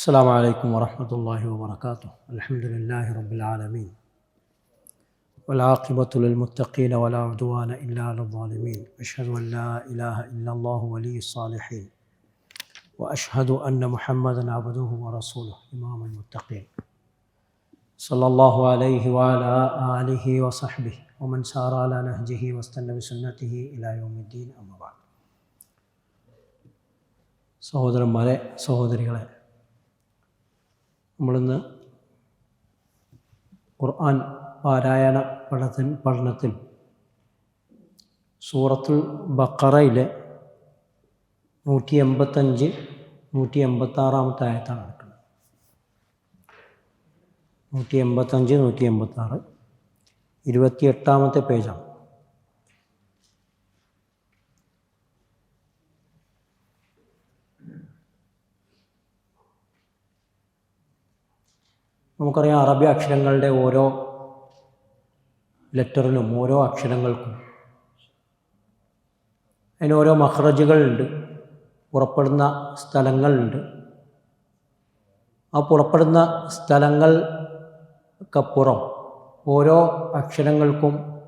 السلام عليكم ورحمة الله وبركاته الحمد لله رب العالمين والعاقبة للمتقين ولا عدوان إلا على الظالمين أشهد أن لا إله إلا الله ولي الصالحين وأشهد أن محمدا عبده ورسوله إمام المتقين صلى الله عليه وعلى آله وصحبه ومن سار على نهجه واستنى بسنته إلى يوم الدين أما بعد സഹോദരന്മാരെ സഹോദരികളെ നമ്മളിന്ന് ഖുർആൻ പാരായണ പഠനത്തിൽ പഠനത്തിൽ സൂറത്തുൽ ബക്കറയിലെ നൂറ്റി എൺപത്തഞ്ച് നൂറ്റി എൺപത്താറാമത്തെ ആയത്താണ് നടക്കുന്നത്. നൂറ്റി എൺപത്തഞ്ച് നൂറ്റി എൺപത്താറ് ഇരുപത്തിയെട്ടാമത്തെ പേജാണ്. നമുക്കറിയാം അറബി അക്ഷരങ്ങളുടെ ഓരോ ലെറ്ററിനും ഓരോ അക്ഷരങ്ങൾക്കും. അതിന് ഓരോ മഹ്റജുകളുണ്ട് പുറപ്പെടുന്ന സ്ഥലങ്ങളുണ്ട്. ആ പുറപ്പെടുന്ന സ്ഥലങ്ങൾക്കപ്പുറം ഓരോ അക്ഷരങ്ങൾക്കും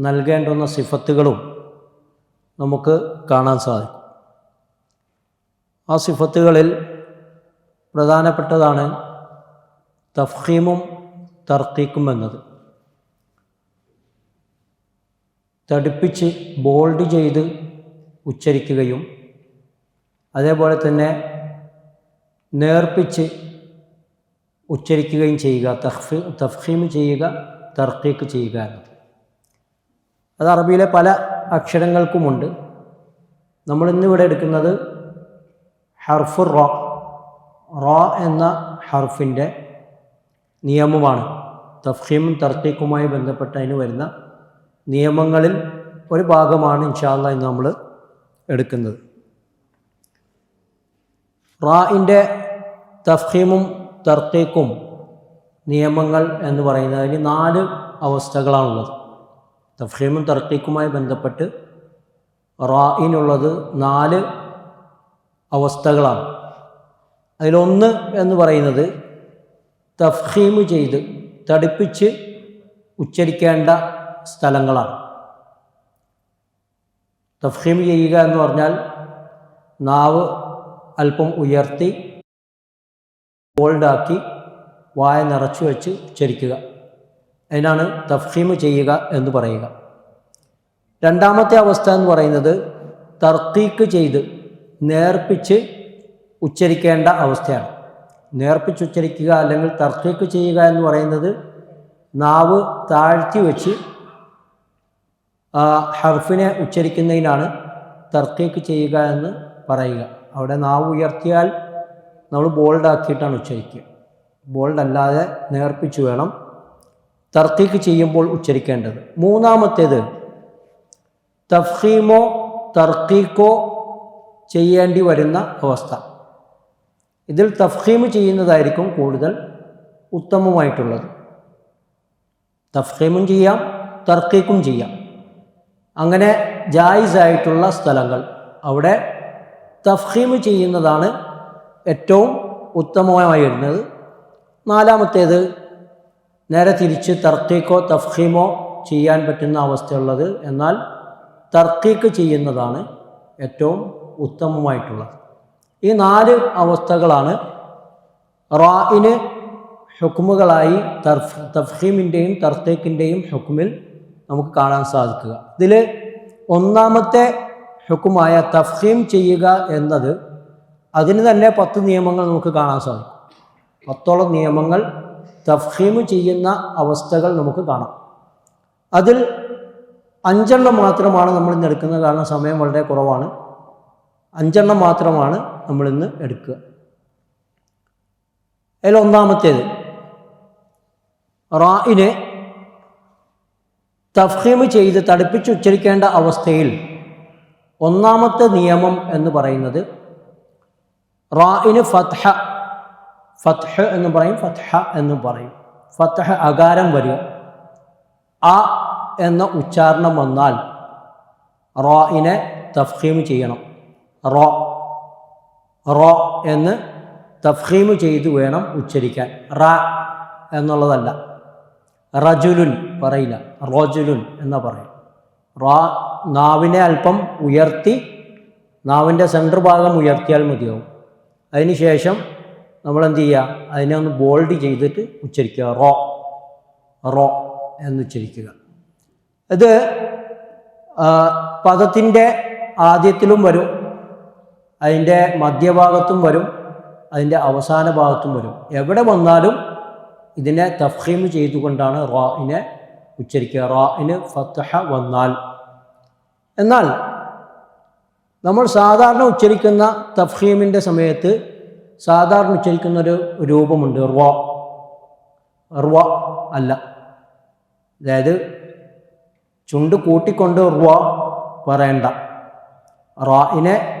നൽകേണ്ടുന്ന സിഫത്തുകളും നമുക്ക് കാണാൻ സാധിക്കും. ആ സിഫത്തുകളിൽ പ്രധാനപ്പെട്ടതാണ് തഫ്ഹീമും തർക്കീക്കും എന്നത്. തടിപ്പിച്ച് ബോൾഡ് ചെയ്ത് ഉച്ചരിക്കുകയും അതേപോലെ തന്നെ നേർപ്പിച്ച് ഉച്ചരിക്കുകയും ചെയ്യുക തഫ്ഹി തഫ്ഹീം ചെയ്യുക തർക്കീക്ക് ചെയ്യുക എന്നത്. അത് അറബിയിലെ പല അക്ഷരങ്ങൾക്കുമുണ്ട്. നമ്മളിന്നിവിടെ എടുക്കുന്നത് ഹർഫുർ റോ റോ എന്ന ഹർഫിന്റെ നിയമമാണ്. തഫ്ഹീമും തർക്കീക്കുമായി ബന്ധപ്പെട്ട് അതിന് വരുന്ന നിയമങ്ങളിൽ ഒരു ഭാഗമാണ് ഇൻഷാല്ല ഇന്ന് നമ്മൾ എടുക്കുന്നത്. റായിന്റെ തഫ്ഹീമും തർക്കീക്കും നിയമങ്ങൾ എന്ന് പറയുന്നതിന് നാല് അവസ്ഥകളാണുള്ളത്. തഫ്ഹീമും തർക്കീക്കുമായി ബന്ധപ്പെട്ട് റായിനുള്ളത് നാല് അവസ്ഥകളാണ്. അതിലൊന്ന് എന്ന് പറയുന്നത് തഫ്ഹീം ചെയ്ത് തടിപ്പിച്ച് ഉച്ചരിക്കേണ്ട സ്ഥലങ്ങളാണ്. തഫ്ഹീം ചെയ്യുക എന്ന് പറഞ്ഞാൽ നാവ് അല്പം ഉയർത്തി ഹോൾഡാക്കി വായ നിറച്ചു വെച്ച് ഉച്ചരിക്കുക. അതിനാണ് തഫ്ഹീം ചെയ്യുക എന്ന് പറയുക. രണ്ടാമത്തെ അവസ്ഥ എന്ന് പറയുന്നത് തർക്കീക്ക് ചെയ്ത് നേർപ്പിച്ച് ഉച്ചരിക്കേണ്ട അവസ്ഥയാണ്. നേർപ്പിച്ചുച്ചരിക്കുക അല്ലെങ്കിൽ തർക്കീക്ക് ചെയ്യുക എന്ന് പറയുന്നത് നാവ് താഴ്ത്തി വെച്ച് ഹർഫിനെ ഉച്ചരിക്കുന്നതിനാണ് തർക്കീക്ക് ചെയ്യുക എന്ന് പറയുക. അവിടെ നാവ് ഉയർത്തിയാൽ നമ്മൾ ബോൾഡാക്കിയിട്ടാണ് ഉച്ചരിക്കുക. ബോൾഡ് അല്ലാതെ നേർപ്പിച്ച് വേണം തർക്കീക്ക് ചെയ്യുമ്പോൾ ഉച്ചരിക്കേണ്ടത്. മൂന്നാമത്തേത് തഫ്ഹീമോ തർക്കീക്കോ ചെയ്യേണ്ടി വരുന്ന അവസ്ഥ. ഇതിൽ തഫ്ഹീം ചെയ്യുന്നതായിരിക്കും കൂടുതൽ ഉത്തമമായിട്ടുള്ളത്. തഫ്ഹീമും ചെയ്യാം തർക്കീക്കും ചെയ്യാം. അങ്ങനെ ജായിസായിട്ടുള്ള സ്ഥലങ്ങൾ. അവിടെ തഫ്ഹീം ചെയ്യുന്നതാണ് ഏറ്റവും ഉത്തമമായി വരുന്നത് നാലാമത്തേത് നേരെ തിരിച്ച് തർക്കീക്കോ തഫ്ഹീമോ ചെയ്യാൻ പറ്റുന്ന അവസ്ഥയുള്ളത്. എന്നാൽ തർക്കീക്ക് ചെയ്യുന്നതാണ് ഏറ്റവും ഉത്തമമായിട്ടുള്ളത്. ഈ നാല് അവസ്ഥകളാണ് റായിന് ഹുക്കുമുകളായി തർഫ് തഫീമിന്റെയും തർത്തേക്കിന്റെയും ഹുക്കുമിൽ നമുക്ക് കാണാൻ സാധിക്കുക. ഇതിൽ ഒന്നാമത്തെ ഹുക്കുമായ തഫ്ഹീം ചെയ്യുക എന്നത് അതിന് തന്നെ പത്ത് നിയമങ്ങൾ നമുക്ക് കാണാൻ സാധിക്കും. പത്തോളം നിയമങ്ങൾ തഫീം ചെയ്യുന്ന അവസ്ഥകൾ നമുക്ക് കാണാം. അതിൽ അഞ്ചെണ്ണം മാത്രമാണ് നമ്മൾ ഇന്ന് എടുക്കുന്നത് കാരണം സമയം വളരെ കുറവാണ്. അഞ്ചെണ്ണം മാത്രമാണ് നമ്മളിന്ന് എടുക്കുക. അതിൽ ഒന്നാമത്തേത് റായിനെ തഫ്ഹീം ചെയ്ത് തടുപ്പിച്ച് ഉച്ചരിക്കേണ്ട അവസ്ഥയിൽ ഒന്നാമത്തെ നിയമം എന്ന് പറയുന്നത് റായിന് ഫത്ഹ ഫത്ഹ എന്ന് പറയും ഫത്ഹ എന്ന് പറയും. ഫത്ഹ അകാരം വരിക ആ എന്ന ഉച്ചാരണം വന്നാൽ റായിനെ തഫ്ഹീം ചെയ്യണം. റോ. റോ എന്ന് തഫ്ഹീമ് ചെയ്ത് വേണം ഉച്ചരിക്കാൻ. റ എന്നുള്ളതല്ല. റജുലുൻ പറയില്ല. റോജുലുൻ എന്ന് പറയും. റാ നാവിനെ അല്പം ഉയർത്തി നാവിന്റെ സെന്റർ ഭാഗം ഉയർത്തിയാൽ മതിയാവും. അതിനുശേഷം നമ്മൾ എന്ത് ചെയ്യുക അതിനെ ഒന്ന് ബോൾഡ് ചെയ്തിട്ട് ഉച്ചരിക്കുക. റോ. റോ എന്ന് ഉച്ചരിക്കുക. ഇത് പദത്തിന്റെ ആദ്യത്തിലും വരും. അതിന്റെ മധ്യഭാഗത്തും വരും അതിന്റെ അവസാന ഭാഗത്തും വരും. എവിടെ വന്നാലും ഇതിനെ തഫ്ഹീം ചെയ്തുകൊണ്ടാണ് റാഇനെ ഉച്ചരിക്കുക. റാഇന് ഫത്തഹ വന്നാൽ. എന്നാൽ നമ്മൾ സാധാരണ ഉച്ചരിക്കുന്ന തഫ്ഹീമിന്റെ സമയത്ത് സാധാരണ ഉച്ചരിക്കുന്ന ഒരു രൂപമുണ്ട്. റോ. റുവ അല്ല. അതായത് ചുണ്ട് കൂട്ടിക്കൊണ്ട് റുവ പറയണ്ട. റായിനെ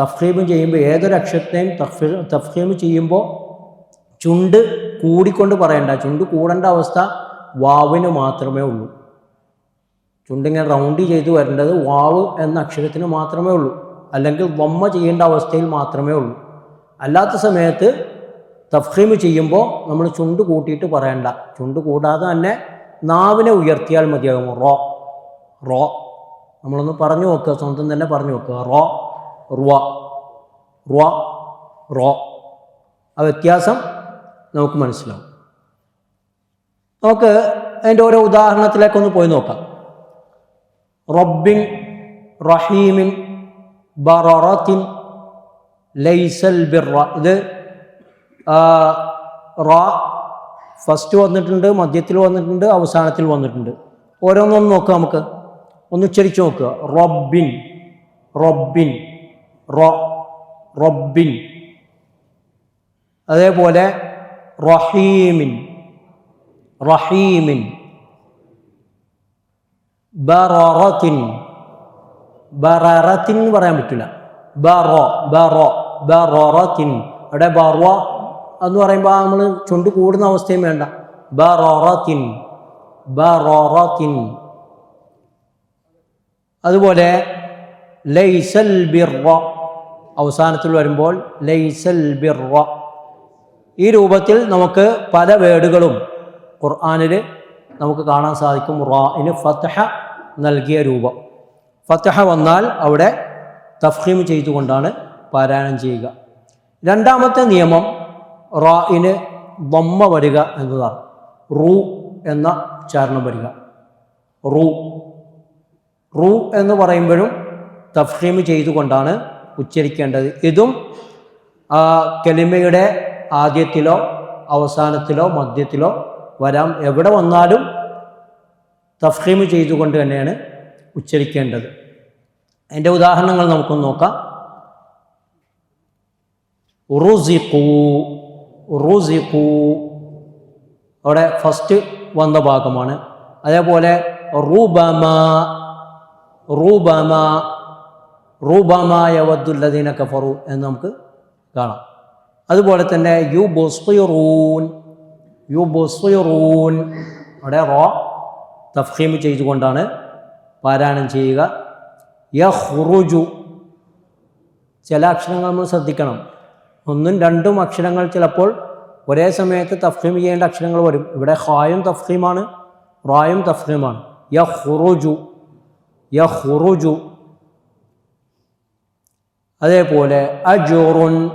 തഫ്ഹീം ചെയ്യുമ്പോൾ ഏതൊരു അക്ഷരത്തെയും തഫ്ഹീ തഫ്ഹീം ചെയ്യുമ്പോൾ ചുണ്ട് കൂടിക്കൊണ്ട് പറയണ്ട. ചുണ്ട് കൂടേണ്ട അവസ്ഥ വാവിന് മാത്രമേ ഉള്ളൂ. ചുണ്ടിങ്ങനെ റൗണ്ട് ചെയ്ത് വരേണ്ടത് വാവ് എന്ന അക്ഷരത്തിന് മാത്രമേ ഉള്ളൂ. അല്ലെങ്കിൽ വമ്മ ചെയ്യേണ്ട അവസ്ഥയിൽ മാത്രമേ ഉള്ളൂ. അല്ലാത്ത സമയത്ത് തഫ്ഹീം ചെയ്യുമ്പോൾ നമ്മൾ ചുണ്ട് കൂട്ടിയിട്ട് പറയണ്ട. ചുണ്ട് കൂടാതെ തന്നെ നാവിനെ ഉയർത്തിയാൽ മതിയാകും. റോ റോ. നമ്മളൊന്ന് പറഞ്ഞു നോക്കുക സ്വന്തം തന്നെ പറഞ്ഞു നോക്കുക റോ. റുവ. റുവ റോ. ആ വ്യത്യാസം നമുക്ക് മനസ്സിലാവും. നമുക്ക് അതിന്റെ ഓരോ ഉദാഹരണത്തിലേക്കൊന്ന് പോയി നോക്കാം. റബ്ബിൻ റഹീമിൻ ബററത്തിൻ ലൈസൽ ബിറ ഇത് റ ഫസ്റ്റ് വന്നിട്ടുണ്ട് മധ്യത്തിൽ വന്നിട്ടുണ്ട് അവസാനത്തിൽ വന്നിട്ടുണ്ട്. ഓരോന്നൊന്ന് നോക്കുക നമുക്ക്. ഒന്ന് ഉച്ചരിച്ച് നോക്കുക. റബ്ബിൻ റബ്ബിൻ. റബ്ബിൻ. അതേപോലെ റഹീമിൻ റഹീമിൻ. ബററത്തിൻ. ബററത്തിൻ പറയാൻ പറ്റില്ല ബറോ ബറോ ബററത്തിൻ. അവിടെ ബറ എന്ന് പറയുമ്പോൾ നമ്മൾ ചുണ്ട് കൂടുന്ന അവസ്ഥയും വേണ്ട. ബററത്തിൻ ബററത്തിൻ. അതുപോലെ ലൈസൽ ബിർറ. അവസാനത്തിൽ വരുമ്പോൾ ലൈസൽ ബിറ ഈ രൂപത്തിൽ നമുക്ക് പല വേടുകളും ഖുർആാനിൽ നമുക്ക് കാണാൻ സാധിക്കും. റാഇന് ഫത്തഹ നൽകിയ രൂപം. ഫത്തഹ വന്നാൽ അവിടെ തഫ്ഹീം ചെയ്തുകൊണ്ടാണ് പാരായണം ചെയ്യുക. രണ്ടാമത്തെ നിയമം റാഇന് ബൊമ്മ വരിക എന്നതാണ്. റൂ എന്ന ഉച്ചാരണം വരിക. റൂ. റൂ എന്ന് പറയുമ്പോഴും തഫ്ഹീം ചെയ്തുകൊണ്ടാണ് ഉച്ചരിക്കേണ്ടത്. ഇതും ആ കെലിമയുടെ ആദ്യത്തിലോ അവസാനത്തിലോ മധ്യത്തിലോ വരാം. എവിടെ വന്നാലും തഫ്ഹീം ചെയ്തുകൊണ്ട് തന്നെയാണ് ഉച്ചരിക്കേണ്ടത്. അതിന്റെ ഉദാഹരണങ്ങൾ നമുക്കൊന്ന് നോക്കാം. റുസിഖു റുസിഖു അവിടെ ഫസ്റ്റ് വന്ന ഭാഗമാണ്. അതേപോലെ റൂബമ റൂബമ. റൂബമായ വദ്ദുല്ലദീന കഫറു എന്ന് നമുക്ക് കാണാം. അതുപോലെ തന്നെ യു ബൊസ്ഫിറൂൻ യു ബൊസ്ഫിറൂൻ അവിടെ റോ തഫീം ചെയ്തുകൊണ്ടാണ് പാരായണം ചെയ്യുക. യഹ്റുജു. ചില അക്ഷരങ്ങൾ നമ്മൾ ശ്രദ്ധിക്കണം. ഒന്നും രണ്ടും അക്ഷരങ്ങൾ ചിലപ്പോൾ ഒരേ സമയത്ത് തഫ്ഹീം ചെയ്യേണ്ട അക്ഷരങ്ങൾ വരും. ഇവിടെ ഹായും തഫ്ഹീമാണ് റായും തഫ്ഹീമാണ്. യഹ്റുജു. യഹ്റുജു. അതേപോലെ അജോറുൻ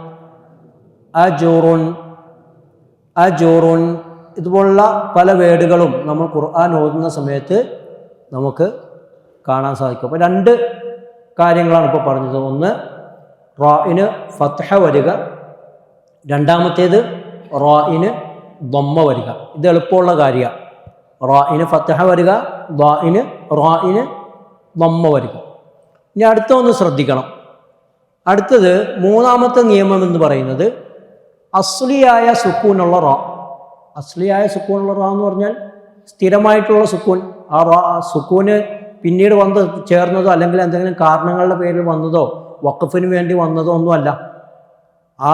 അജോറുൻ അജോറുൻ ഇതുപോലുള്ള പല വേർഡുകളും നമ്മൾ ഖുർആൻ ഓതുന്ന സമയത്ത് നമുക്ക് കാണാൻ സാധിക്കും. അപ്പോൾ രണ്ട് കാര്യങ്ങളാണ് ഇപ്പോൾ പറഞ്ഞത്. ഒന്ന് റായിന് ഫത്ഹ വരിക. രണ്ടാമത്തേത് റായിന് ബൊമ്മ വരിക. ഇത് എളുപ്പമുള്ള കാര്യമാണ് റായിന് ഫത്ഹ വരിക റായിന് റായിന് ബൊമ്മ വരിക. ഇനി അടുത്ത ഒന്ന് ശ്രദ്ധിക്കണം. അടുത്തത് മൂന്നാമത്തെ നിയമം എന്ന് പറയുന്നത് അസ്ലിയായ സുക്കൂനുള്ള റ. അസ്ലിയായ സുക്കൂനുള്ള റ എന്ന് പറഞ്ഞാൽ സ്ഥിരമായിട്ടുള്ള സുക്കൂൻ. ആ റാ സുക്കൂന് പിന്നീട് വന്ന് ചേർന്നതോ അല്ലെങ്കിൽ എന്തെങ്കിലും കാരണങ്ങളുടെ പേരിൽ വന്നതോ വഖഫിന് വേണ്ടി വന്നതോ ഒന്നുമല്ല. ആ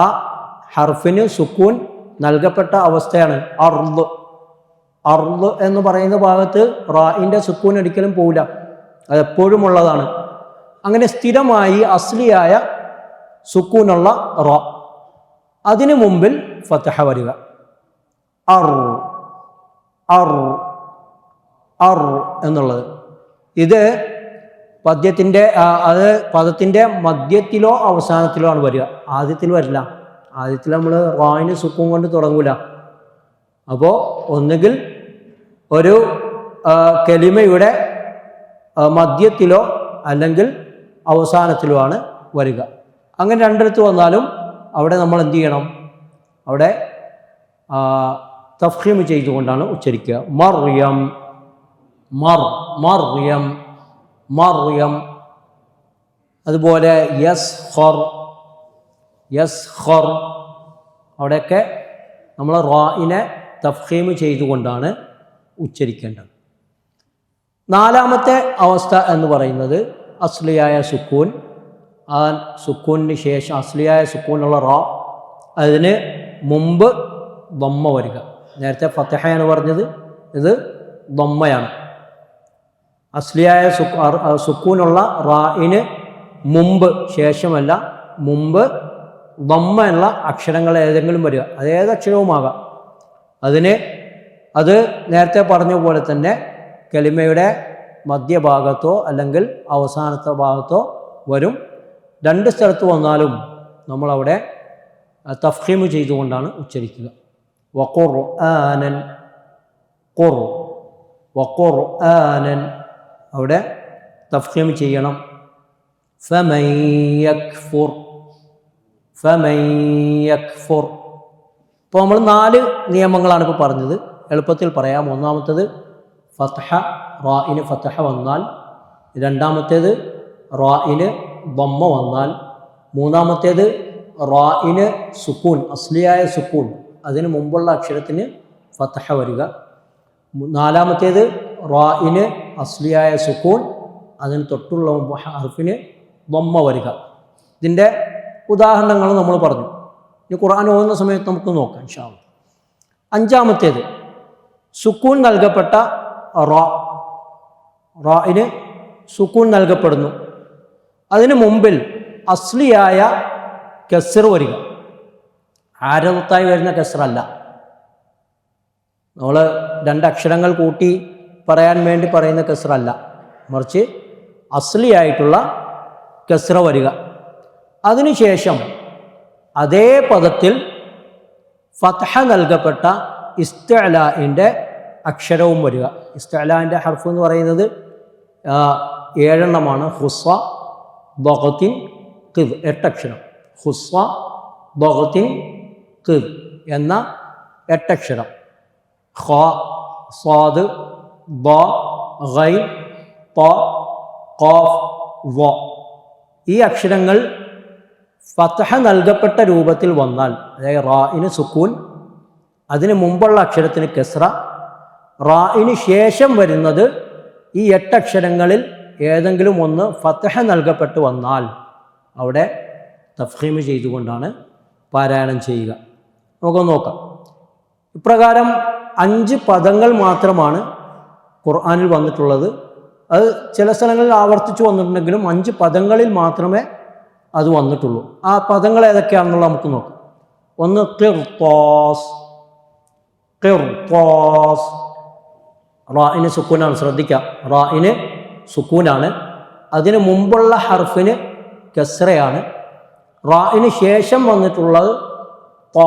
ഹർഫിന് സുക്കൂൻ നൽകപ്പെട്ട അവസ്ഥയാണ് അർദ്. അർദ് എന്ന് പറയുന്ന ഭാഗത്ത് റായിന്റെ സുക്കൂൻ ഒരിക്കലും പോവില്ല. അതെപ്പോഴും ഉള്ളതാണ്. അങ്ങനെ സ്ഥിരമായി അസ്ലിയായ സുക്കൂനുള്ള റ. അതിനു മുമ്പിൽ ഫത്തഹ വരിക. അർ അർ അർ എന്നുള്ളത്. ഇത് പദ്യത്തിന്റെ അത് പദത്തിന്റെ മധ്യത്തിലോ അവസാനത്തിലോ ആണ് വരിക. ആദ്യത്തിൽ വരില്ല. ആദ്യത്തിൽ നമ്മൾ റായിന് സുക്കും കൊണ്ട് തുടങ്ങൂല. അപ്പോൾ ഒന്നുകിൽ ഒരു കലിമയുടെ മധ്യത്തിലോ അല്ലെങ്കിൽ അവസാനത്തിലോ ആണ് വരിക. അങ്ങനെ രണ്ടിടത്ത് വന്നാലും അവിടെ നമ്മൾ എന്ത് ചെയ്യണം? അവിടെ തഫ്ഹീം ചെയ്തുകൊണ്ടാണ് ഉച്ചരിക്കുക. മറിയം മർ മറിയം മറിയം. അതുപോലെ യസ് ഹൊർ യസ് ഹൊർ അവിടെയൊക്കെ നമ്മൾ റായിനെ തഫ്ഹീം ചെയ്തുകൊണ്ടാണ് ഉച്ചരിക്കേണ്ടത്. നാലാമത്തെ അവസ്ഥ എന്ന് പറയുന്നത് അസ്ലിയായ സുക്കൂൻ. ആ സുക്കൂനിന് ശേഷം അസ്ലിയായ സുക്കൂനുള്ള റോ അതിന് മുമ്പ് ദമ്മ വരിക. നേരത്തെ ഫത്തഹ എന്ന് പറഞ്ഞത്. ഇത് ദമ്മയാണ് അസ്ലിയായ സുക്കൂനുള്ള റായിന് മുമ്പ് ശേഷമല്ല മുമ്പ് ദമ്മ എന്നുള്ള അക്ഷരങ്ങൾ ഏതെങ്കിലും വരിക. അത് ഏത് അക്ഷരവുമാകാം. അതിന് അത് നേരത്തെ പറഞ്ഞ പോലെ തന്നെ കലിമയുടെ മധ്യഭാഗത്തോ അല്ലെങ്കിൽ അവസാനത്തെ ഭാഗത്തോ വരും. രണ്ട് സ്ഥലത്ത് വന്നാലും നമ്മളവിടെ തഫ്ഹീമ് ചെയ്തുകൊണ്ടാണ് ഉച്ചരിക്കുക. വഖുർ ആനൻ ഖുർ വഖുർ ആനൻ അവിടെ തഫ്ഹീം ചെയ്യണം. ഫമൻ യക്ഫുർ ഫമൻ യക്ഫുർ. ഇപ്പോൾ നമ്മൾ നാല് നിയമങ്ങളാണ് ഇപ്പോൾ പറഞ്ഞത്. എളുപ്പത്തിൽ പറയാം. ഒന്നാമത്തേത് ഫത്ഹ റായിന് ഫത്ഹ വന്നാൽ. രണ്ടാമത്തേത് റായിന് ബൊമ്മ വന്നാൽ മൂന്നാമത്തേത് റായിന് സുക്കൂൻ അസ്ലിയായ സുക്കൂൻ. അതിന് മുമ്പുള്ള അക്ഷരത്തിന് ഫത്തഹ വരിക. നാലാമത്തേത് റായിന് അസ്ലിയായ സുക്കൂൺ അതിന് തൊട്ടുള്ള ഹർഫിന് ബൊമ്മ വരിക. ഇതിന്റെ ഉദാഹരണങ്ങൾ നമ്മൾ പറഞ്ഞു. ഇനി ഖുർആൻ ഓതുന്ന സമയത്ത് നമുക്ക് നോക്കാം ഇൻഷാല്ല അഞ്ചാമത്തേത് സുക്കൂൺ നൽകപ്പെട്ട റോ റായിന് സുക്കൂൺ നൽകപ്പെടുന്നു. അതിനു മുമ്പിൽ അസ്ലിയായ കെസർ വരിക. ആരവത്തായി വരുന്ന കെസറല്ല. നമ്മൾ രണ്ടക്ഷരങ്ങൾ കൂട്ടി പറയാൻ വേണ്ടി പറയുന്ന കെസറല്ല. മറിച്ച് അസ്ലിയായിട്ടുള്ള കെസ്ര വരിക. അതിനുശേഷം അതേ പദത്തിൽ ഫത്ഹ നൽകപ്പെട്ട ഇസ്തലാന്റെ അക്ഷരവും വരിക. ഇസ്തലാന്റെ ഹർഫ് എന്ന് പറയുന്നത് ഏഴെണ്ണമാണ്. ഹുസ്വ ബഹത്തിൻ കിദ് എട്ടക്ഷരം ഹുസ്വ ദോഹത്തിൻ കിദ് എന്ന എട്ടക്ഷരം ഖ സ്വാദ് ബ ഗൈ പ കോഫ് വ ഈ അക്ഷരങ്ങൾ ഫതഹ നൽകപ്പെട്ട രൂപത്തിൽ വന്നാൽ അതായത് റായിന് സുക്കൂൻ അതിന് മുമ്പുള്ള അക്ഷരത്തിന് കെസ്ര റായിന് ശേഷം വരുന്നത് ഈ എട്ടക്ഷരങ്ങളിൽ ഏതെങ്കിലും ഒന്ന് ഫത്തഹ നൽകപ്പെട്ട് വന്നാൽ അവിടെ തഫ്ഹീം ചെയ്തുകൊണ്ടാണ് പാരായണം ചെയ്യുക. നമുക്ക് നോക്കാം. ഇപ്രകാരം അഞ്ച് പദങ്ങൾ മാത്രമാണ് ഖുർആാനിൽ വന്നിട്ടുള്ളത്. അത് ചില സ്ഥലങ്ങളിൽ ആവർത്തിച്ചു വന്നിട്ടുണ്ടെങ്കിലും അഞ്ച് പദങ്ങളിൽ മാത്രമേ അത് വന്നിട്ടുള്ളൂ. ആ പദങ്ങൾ ഏതൊക്കെയാണെന്നുള്ള നമുക്ക് നോക്കാം. ഒന്ന് കിർത്തോസ് കിർത്തോസ് റായിന് സുക്കുനാണ് ശ്രദ്ധിക്കുക റായിന് സുക്കൂനാണ്. അതിന് മുമ്പുള്ള ഹർഫിന് കസ്രയാണ്. റായിന് ശേഷം വന്നിട്ടുള്ളത് ത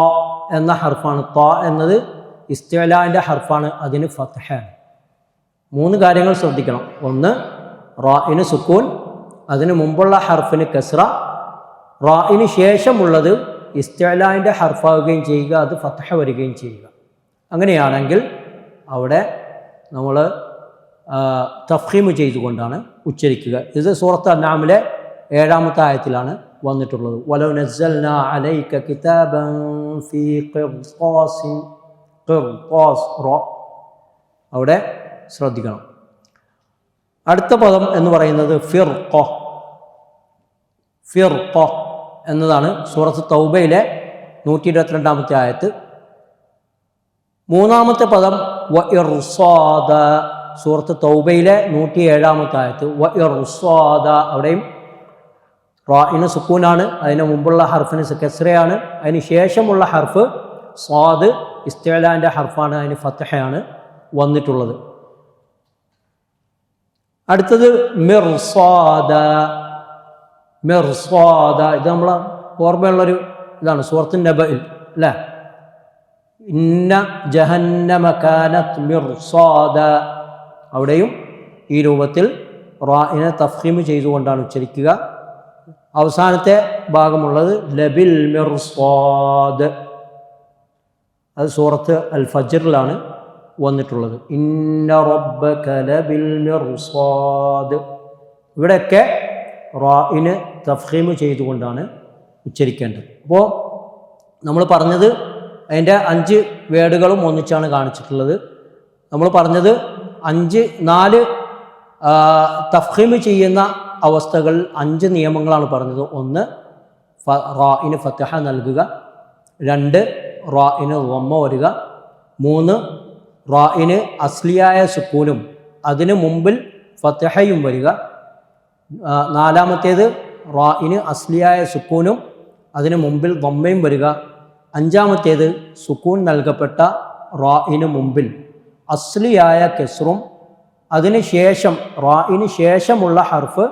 എന്ന ഹർഫാണ്. ത എന്നത് ഇസ്തലാന്റെ ഹർഫാണ് അതിന് ഫത്ഹയാണ് മൂന്ന് കാര്യങ്ങൾ ശ്രദ്ധിക്കണം. ഒന്ന് റായിന് സുക്കൂൻ അതിന് മുമ്പുള്ള ഹർഫിന് കസ്ര. റായിന് ശേഷമുള്ളത് ഇസ്തലാന്റെ ഹർഫാവുകയും ചെയ്യുക അത് ഫത്ഹ വരികയും ചെയ്യുക. അങ്ങനെയാണെങ്കിൽ അവിടെ നമ്മൾ തഫീം ചെയ്തുകൊണ്ടാണ് ഉച്ചരിക്കുക. ഇത് സൂറത്ത് അന്നാമിലെ ഏഴാമത്തെ ആയത്തിലാണ് വന്നിട്ടുള്ളത്. വലോ അലൈക കിതാബൻ ഫീ റോ. അവിടെ ശ്രദ്ധിക്കണം. അടുത്ത പദം എന്ന് പറയുന്നത് ഫിർഖ. ഫിർഖ എന്നതാണ് സൂറത്ത് തൗബയിലെ നൂറ്റി ഇരുപത്തിരണ്ടാമത്തെ ആയത്ത്. മൂന്നാമത്തെ പദം വ ഇർസാദ സൂറത്ത് തൗബയിലെ നൂറ്റി ഏഴാമത്തെ ആയത്ത് വസ്വാദ അവിടെയും റാഇന് സുക്കൂനാണ്. അതിന് മുമ്പുള്ള ഹർഫിന് കെസ്രയാണ്. അതിന് ശേഷമുള്ള ഹർഫ് സ്വാദ് ഇസ്തേലാന്റെ ഹർഫാണ്. അതിന് ഫത്തഹയാണ് വന്നിട്ടുള്ളത്. അടുത്തത് മിർസ്വാദ. മിർസ്വാദ. ഇത് നമ്മളെ ഓർമ്മയുള്ളൊരു ഇതാണ്. സുഹൃത്തിൻ നബയിൽ അല്ലേ? ഇന്ന ജഹന്നമ കാനത്ത് മിർസ്വാദ. അവിടെയും ഈ രൂപത്തിൽ റാഇനെ തഫീമ് ചെയ്തുകൊണ്ടാണ് ഉച്ചരിക്കുക. അവസാനത്തെ ഭാഗമുള്ളത് ലബിൽ മിർസ്വാദ് അത് സൂറത്ത് അൽ ഫജറിലാണ് വന്നിട്ടുള്ളത്. ഇന്ന റബ്ബക ലബിൽ മിർസ്വാദ് ഇവിടെയൊക്കെ റായിന് തഫീമ് ചെയ്തുകൊണ്ടാണ് ഉച്ചരിക്കേണ്ടത്. അപ്പോൾ നമ്മൾ പറഞ്ഞത് അതിന്റെ അഞ്ച് വേർഡുകളും ഒന്നിച്ചാണ് കാണിച്ചിട്ടുള്ളത്. നമ്മൾ പറഞ്ഞത് അഞ്ച് നാല് തഫീമ് ചെയ്യുന്ന അവസ്ഥകൾ അഞ്ച് നിയമങ്ങളാണ് പറഞ്ഞത്. ഒന്ന് ഫ റായിന് ഫത്തഹ നൽകുക. രണ്ട് റായിന് റൊമ്മ വരിക. മൂന്ന് റായിന് അസ്ലിയായ സുക്കൂനും അതിന് മുമ്പിൽ ഫത്തഹയും വരിക. നാലാമത്തേത് റായിന് അസ്ലിയായ സുക്കൂനും അതിന് മുമ്പിൽ റൊമ്മയും വരിക. അഞ്ചാമത്തേത് സുക്കൂൻ നൽകപ്പെട്ട റായിന് മുമ്പിൽ. അസ്ലിയായ കെസ്റും അതിന് ശേഷം റായിന് ശേഷമുള്ള ഹർഫ്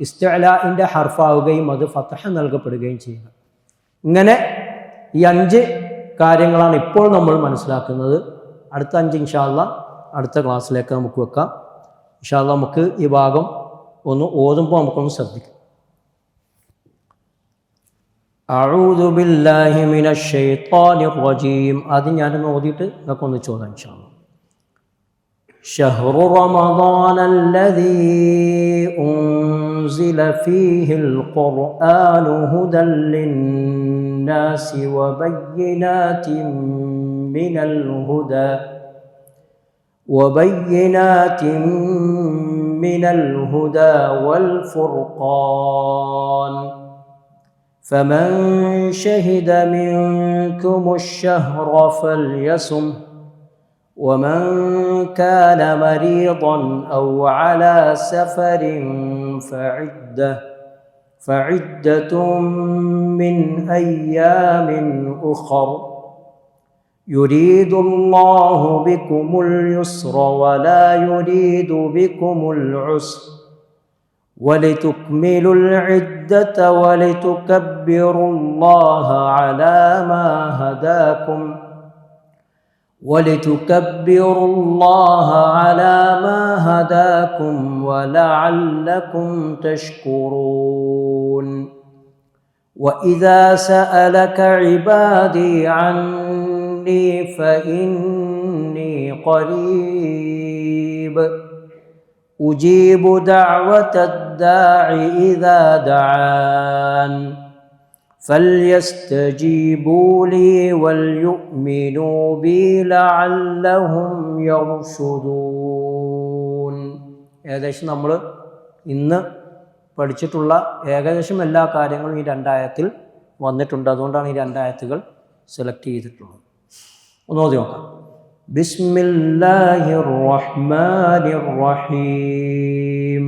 ഇസ്തലാഇന്റെ ഹർഫാവുകയും അത് ഫത്തഹ നൽകപ്പെടുകയും ചെയ്യുക. ഇങ്ങനെ ഈ അഞ്ച് കാര്യങ്ങളാണ് ഇപ്പോൾ നമ്മൾ മനസ്സിലാക്കുന്നത്. അടുത്ത അഞ്ച് ഇൻഷാല്ല അടുത്ത ക്ലാസ്സിലേക്ക് നമുക്ക് വെക്കാം. ഇൻഷാല്ല നമുക്ക് ഈ ഭാഗം ഒന്ന് ഓതുമ്പോൾ നമുക്കൊന്ന് ശ്രദ്ധിക്കാം. അഊദു ബില്ലാഹി മിനശ് ശൈത്വാനിർ റജീം. അത് ഞാനൊന്ന് ഓതിയിട്ട് നിങ്ങൾക്ക് ഒന്ന് ചോദിക്കാം شهر رمضان الذي أنزل فيه القرآن هدى للناس وبينات من الهدى وبينات من الهدى والفرقان. فمن شهد منكم الشهر فليصمه ومن كان مريضا أو على سفر فعدة فعدة من أيام أخر. يريد الله بكم اليسر ولا يريد بكم العسر. ولتكملوا العدة ولتكبروا الله على ما هداكم. ولتكبروا الله على ما هداكم ولعلكم تشكرون. وإذا سألك عبادي عني فإني قريب. أجيب دعوة الداع إذا دعان. فليستجيبوا لي وليؤمنوا بي لعلهم يرشدون ഏകദേശം നമ്മൾ ഇന്ന് പഠിച്ചിട്ടുള്ള ഏകദേശം എല്ലാ കാര്യങ്ങളും ഈ രണ്ടായത്തിൽ വന്നിട്ടുണ്ട് അതുകൊണ്ടാണ് ഈ രണ്ടായത്തുകൾ സെലക്ട് ചെയ്തിട്ടുള്ളത് ഒന്ന് ഓതി നോക്കാം ബിസ്മില്ലാഹിർ റഹ്മാനിർ റഹീം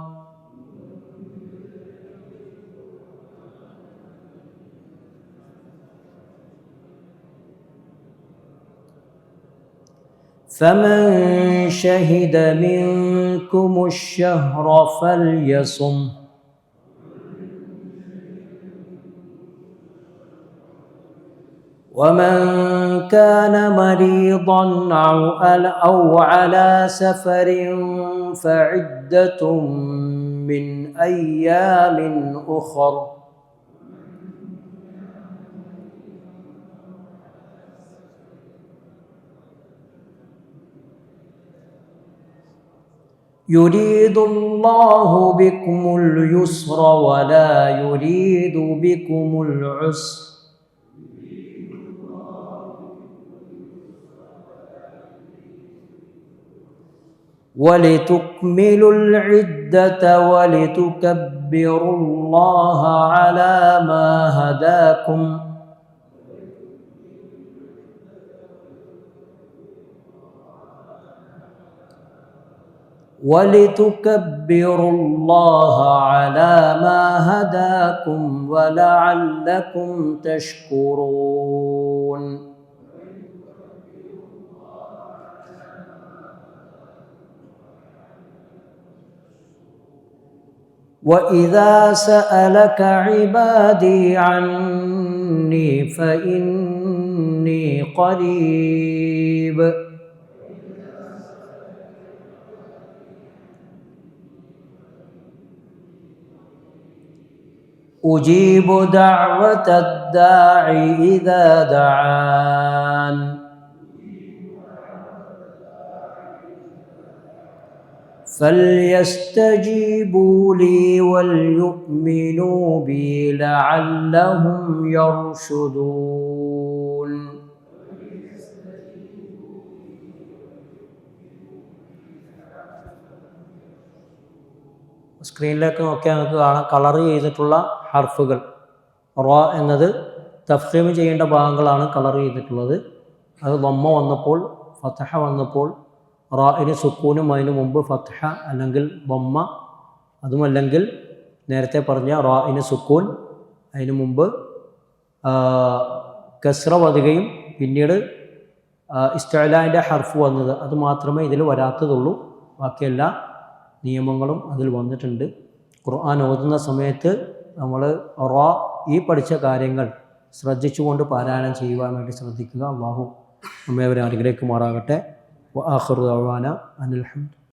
فمن شهد منكم الشهر فليصم. ومن كان مريضا أو على سفر فعدة من أيام أخر. يريد الله بكم اليسر ولا يريد بكم العسر. ولتكملوا العدة ولتكبروا الله على ما هداكم. ولتكبروا الله على ما هداكم ولعلكم تشكرون. واذا سالك عبادي عني فاني قريب. اجيب دعوه الداعي اذا دعان فليستجيبوا لي وليؤمنوا بي لعلهم يرشدون സ്ക്രീനിലേക്ക് നോക്കിയാൽ നമുക്ക് കാണാം കളർ ചെയ്തിട്ടുള്ള ഹർഫുകൾ. റോ എന്നത് തഫ്സീം ചെയ്യേണ്ട ഭാഗങ്ങളാണ് കളർ ചെയ്തിട്ടുള്ളത്. അത് വമ്മ വന്നപ്പോൾ ഫത്ഹ വന്നപ്പോൾ റായിന് സുക്കൂനും അതിന് മുമ്പ് ഫത്ഹ അല്ലെങ്കിൽ വമ്മ അതുമല്ലെങ്കിൽ നേരത്തെ പറഞ്ഞ റായിന് സുക്കൂൻ അതിന് മുമ്പ് കസ്ര വതുകയും പിന്നീട് ഇസ്റ്റലാന്റെ ഹർഫ് വന്നത്. അത് മാത്രമേ ഇതിൽ വരാത്തതുള്ളൂ. ബാക്കിയെല്ലാ നിയമങ്ങളും അതിൽ വന്നിട്ടുണ്ട്. ഖുർആൻ ഓതുന്ന സമയത്ത് നമ്മൾ റോ ഈ പഠിച്ച കാര്യങ്ങൾ ശ്രദ്ധിച്ചുകൊണ്ട് പാരായണം ചെയ്യുവാൻ വേണ്ടി ശ്രദ്ധിക്കുക. അള്ളാഹു അമ്മയവരെ അനുഗ്രഹിക്കുമാറാകട്ടെ. അനിൽ അനിൽഹമ്മദ്